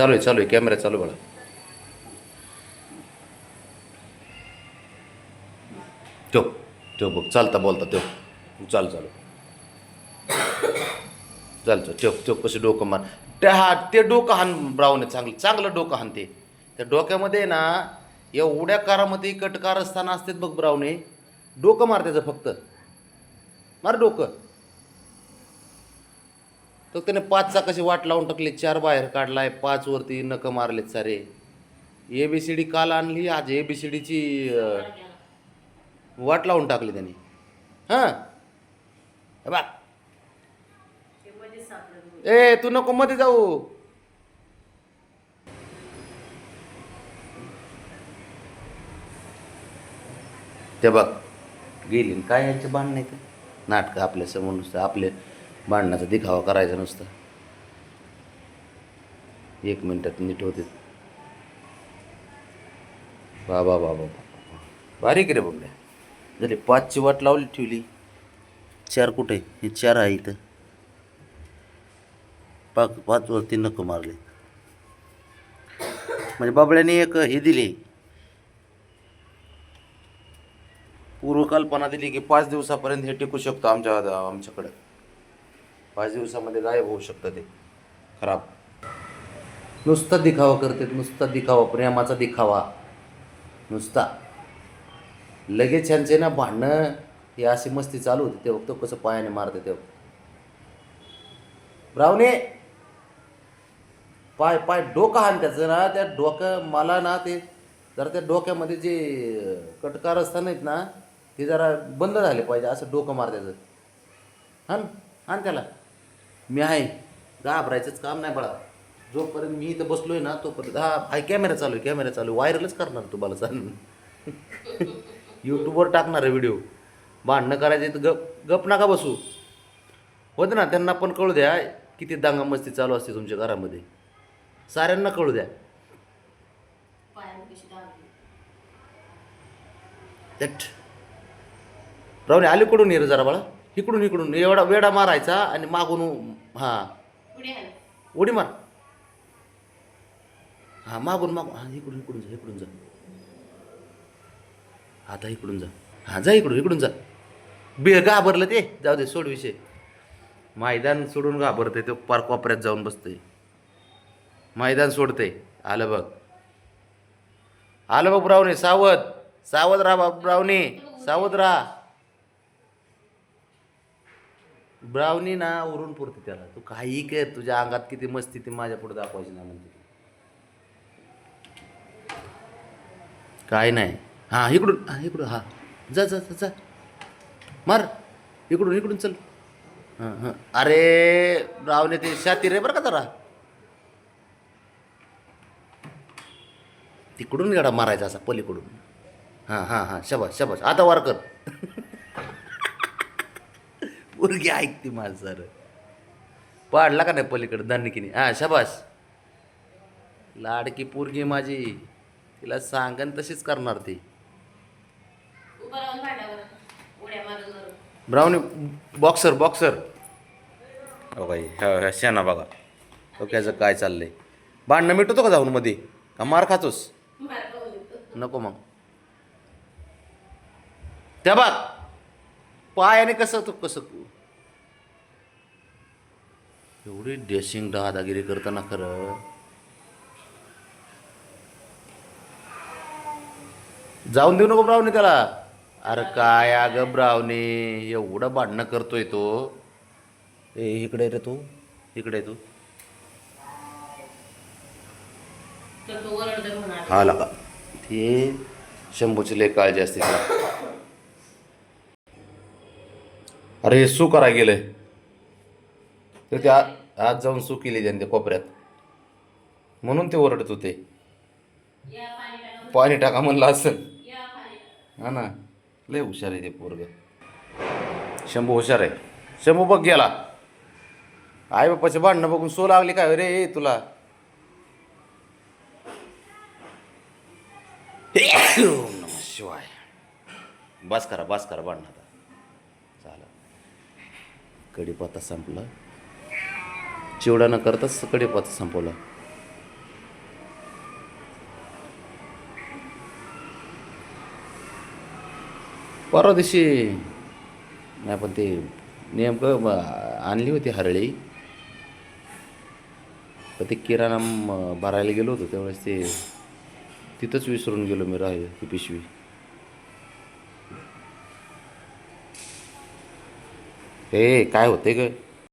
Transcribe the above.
चालू आहे चालू आहे. कॅमेरा चालू आहे तो ठेव ठेव बघ. चालता बोलता ठेव. चाल चालू. चाल चाल. ठेव ठेव. कसे डोकं मार त्या हा ते डोकं हान ब्राऊन आहे चांगलं चांगलं डोकं हाण ते. त्या डोक्यामध्ये ना एवढ्या कारामध्ये कटकारस्थान असतात बघ ब्रावणे डोकं मार त्याचं फक्त. मार डोकं. तर त्याने पाचचा कशी वाट लावून टाकली? चार बाहेर काढलाय पाच वरती नकं मारलेत सारे. ए बी सी डी काल आणली आज ए बी सी डीची वाट लावून टाकली त्यांनी. हां? बा ए तू नको मध्ये जाऊ. ते बघ गेली काय यांचे भांडण नाही ते नाटकं आपल्यासमोर नुसतं आपले भांडणाचा दिखावा करायचा नुसतं. एक मिनटात नीट होते. बाबा बाबा बाबा बारीक रे बघल्या झाले पाचची वाट लावली ठेवली. चार कुठे? हे चार आहे इथं. पाच पाच वरती नको मारले. म्हणजे बाबड्याने एक हे दिली. पूर्वकल्पना दिली की पाच दिवसापर्यंत हे टिकू शकतो आमच्या आमच्याकडं. पाच दिवसामध्ये गायब होऊ शकतं ते. खराब. नुसता दिखावा करते नुसता दिखावा प्रेमाचा दिखावा. नुसता. लगेच यांचे ना भांडणं हे अशी मस्ती चालू होती ते बघतो कसं पायाने मारते ते रावणे पाय पाय डोकं हान त्याचं ना त्या डोकं मला ना ते जरा त्या डोक्यामध्ये जे कटकार असतात नाहीत ना ते जरा बंद झाले पाहिजे असं डोकं मार त्याचं. हान त्याला. मी आहे. घाबरायचंच काम नाही बळा. जोपर्यंत मी इथं बसलोय ना तोपर्यंत हा हाय कॅमेरा चालू आहे कॅमेरा चालू आहे. व्हायरलच करणार तुम्हाला चालू यूट्यूबवर टाकणार आहे व्हिडिओ भांडणं करायचे तर गप गप नका बसू. होतं ना त्यांना पण कळू द्या किती दांगा मस्ती चालू असते तुमच्या घरामध्ये. साऱ्यांना कळू द्या. त्यात राहुणे अलीकडून ये रे जरा बाळा? इकडून इकडून एवढा वेडा मारायचा आणि मागून हां. उडी मार. हां मागून मागून. हां इकडून इकडून जा इकडून जा. आता इकडून जा. हां जा इकडून इकडून जा. बे घाबरलं ते. जाऊ दे सोड विषय. मैदान सोडून घाबरते ते पार कोपऱ्यात जाऊन बसते मैदान सोडते आलं बघ. आलं बघ ब्रावणे सावध. सावध राहा बा- ब्रावणी. सावध राहा. ब्रावणी ना उरून पुरते त्याला. तू काही कर तुझ्या अंगात किती मस्ती ती माझ्या पुढे दाखवायची ना म्हणते. काय नाही. हां इकडून हां इकडून हां. जा जा जा जा. मार. इकडून इकडून चल. हां हां. अरे रावने ते शाती रे बरं का जरा. तिकडून गाडा मारायचा असा पलीकडून. हां हां हां. शबाश शबाश आता वार कर. पोरगी ऐकते माझं सर. पाडला का नाही पलीकडे दानिकीने? हां शबाश लाडकी पोरगी माझी. तिला सांगन तशीच करणार ती. Brownie boxer boxer. हो बाई ह्या ह्या शेणा बघा. ओक्याचं काय चाललंय? भांडणं मिटवतो का जाऊन मध्ये का मार खातोस? नको मग. त्या बघ. पायाने कसं तू कसं एवढी ड्रेसिंग दादागिरी करताना खरं. जाऊन देऊ नको ब्रावणी त्याला. अरे काय अगं ब्रावणी एवढं भांडणं करतोय तो. ए इकडे रे तू. इकडे तू. हा लागा. ते शंभूची लय काळजी असते तिला अरे हे सू करा गेलंय तर ते आज जाऊन सू केली त्याने त्या कोपऱ्यात. म्हणून ते ओरडत होते. पाणी टाका म्हणलं असं हा ना. लय हुशार आहे ते पोरग. शंभू हुशार आहे. शंभू बघ गेला. आई बाप्पाचे भांडणं बघून सो लागली काय रे तुला? शिवाय. बस करा बस करा भांडणं आता. कडीपाता संपला. चिवडा न करताच कढीपाता संपवला. परवा दिवशी नाही पण ते नेमकं आणली होती हरळी. तर ते किराणा भरायला गेलो होतो. त्यावेळेस ते तिथंच विसरून गेलो मी राह ती पिशवी. हे काय होते ग